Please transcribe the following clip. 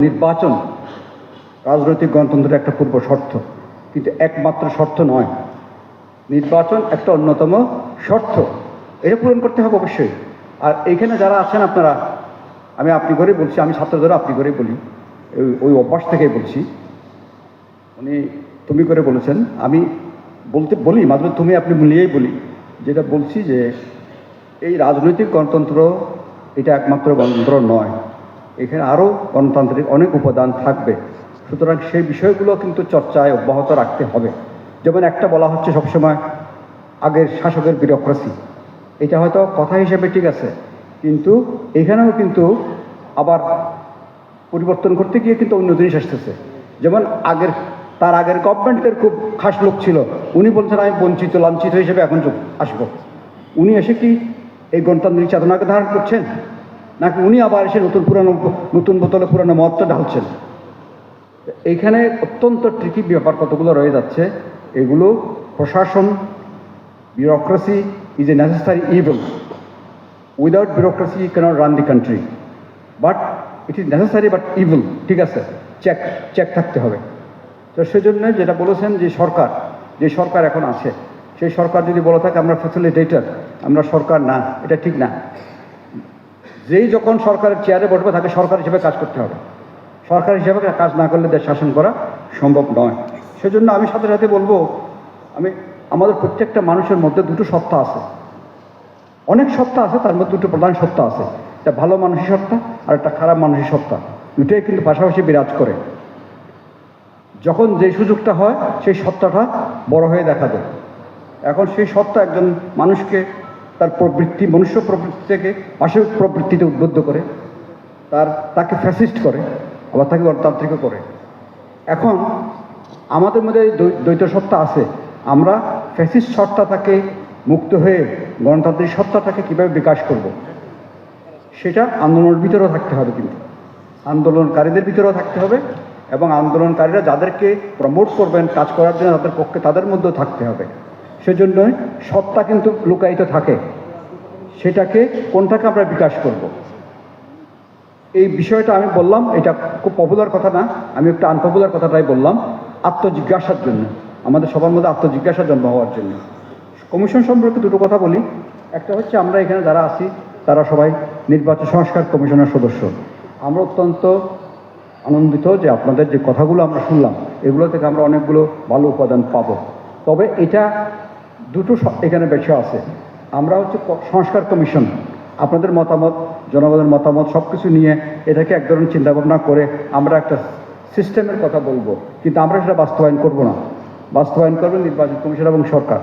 নির্বাচন রাজনৈতিক গণতন্ত্রের একটা পূর্ব শর্ত, কিন্তু একমাত্র শর্ত নয়। নির্বাচন একটা অন্যতম শর্ত। এটা পূরণ করতে হবে অবশ্যই। আর এইখানে যারা আছেন আপনারা, আমি আপনি করেই বলছি, আমি ছাত্র ধরে আপনি করেই বলি ওই- ওই অভ্যাস থেকেই বলছি। উনি তুমি করে বলেছেন, আমি বলতে বলি, মাত্র তুমি আপনি মিলিয়েই বলি, যেটা বলছি যে এই রাজনৈতিক গণতন্ত্র এটা একমাত্র গণতন্ত্র নয়। এখানে আরও গণতান্ত্রিক অনেক উপাদান থাকবে। সুতরাং সেই বিষয়গুলো কিন্তু চর্চায় অব্যাহত রাখতে হবে। যেমন একটা বলা হচ্ছে সবসময় আগের শাসকের বিরোক্রেসি। এটা হয়তো কথা হিসেবে ঠিক আছে। কিন্তু এখানেও কিন্তু আবার পরিবর্তন করতে গিয়ে কিন্তু অন্য জিনিস আসতেছে। যেমন আগের, তার আগের গভর্নমেন্টের খুব খাস লোক ছিল। উনি বলছেন, আমি বঞ্চিত, লাঞ্ছিত হিসেবে এখন আসব। উনি এসে কি এই গণতান্ত্রিক চেতনাকে ধারণ করছেন? নাকি উনি আবার এসে নতুন পুরানো, নতুন বোতলে পুরানো মতটা ঢালছেন? এইখানে অত্যন্ত ট্রিকি ব্যাপার কতগুলো রয়ে যাচ্ছে। এগুলো প্রশাসন bureaucracy is a necessary evil without bureaucracy you cannot run the country but it is necessary but evil ঠিক আছে? চেক চেক থাকতে হবে। তো সেজন্য যেটা বলেছেন যে সরকার যে সরকার এখন আছে, সেই সরকার যদি বলে থাকে, আমরা ফ্যাসিলিটেটর আমরা সরকার না, এটা ঠিক না। যেই যখন সরকারের চেয়ারে বসবে, তাকে সরকার হিসেবে কাজ করতে হবে। সরকার হিসেবে কাজ না করলে দেশ শাসন করা সম্ভব নয়। সেজন্য আমি সাথে সাথে বলব, আমি, আমাদের প্রত্যেকটা মানুষের মধ্যে দুটো সত্তা আছে। অনেক সত্তা আছে, তার মধ্যে দুটো প্রধান সত্তা আছে। একটা ভালো মানুষের সত্তা আর একটা খারাপ মানসিক সত্তা। দুটোই কিন্তু পাশাপাশি বিরাজ করে। যখন যে সুযোগটা হয়, সেই সত্তাটা বড় হয়ে দেখা যায়। এখন সেই সত্তা একজন মানুষকে তার প্রবৃত্তি, মনুষ্য প্রবৃত্তি থেকে পাশবিক প্রবৃত্তিতে উদ্বুদ্ধ করে, তার, তাকে ফ্যাসিস্ট করে, আবার তাকে গণতান্ত্রিকও করে। এখন আমাদের মধ্যে দ্বৈত সত্তা আছে। আমরা ফ্যাসিস্ট সত্তা থেকে মুক্ত হয়ে গণতান্ত্রিক সত্তাটাকে কীভাবে বিকাশ করব। সেটা আন্দোলনের ভিতরেও থাকতে হবে কিন্তু। আন্দোলনকারীদের ভিতরেও থাকতে হবে এবং আন্দোলনকারীরা যাদেরকে প্রমোট করবেন, কাজ করার জন্য তাদের পক্ষে, তাদের মধ্যেও থাকতে হবে। সেজন্যই সত্তা কিন্তু লুকায়িত থাকে। সেটাকে কোনটাকে আমরা বিকাশ করব। এই বিষয়টা আমি বললাম, এটা খুব পপুলার কথা না, আমি একটা আনপপুলার কথাটাই বললাম, আত্মজিজ্ঞাসার জন্য, আমাদের সবার মধ্যে আত্মজিজ্ঞাসা জন্ম হওয়ার জন্য। কমিশন সম্পর্কে দুটো কথা বলি। একটা হচ্ছে, আমরা এখানে যারা আছি, তারা সবাই নির্বাচন সংস্কার কমিশনের সদস্য। আমরা অত্যন্ত আনন্দিত যে আপনাদের যে কথাগুলো আমরা শুনলাম, এগুলো থেকে আমরা অনেকগুলো ভালো উপাদান পাবো। তবে এটা দুটো এখানে বিষয় আছে। আমরা হচ্ছে সংস্কার কমিশন। আপনাদের মতামত, জনগণের মতামত সব কিছু নিয়ে এটাকে এক ধরনের চিন্তাভাবনা করে আমরা একটা সিস্টেমের কথা বলব। কিন্তু আমরা সেটা বাস্তবায়ন করব না। বাস্তবায়ন করবে নির্বাচন কমিশন এবং সরকার।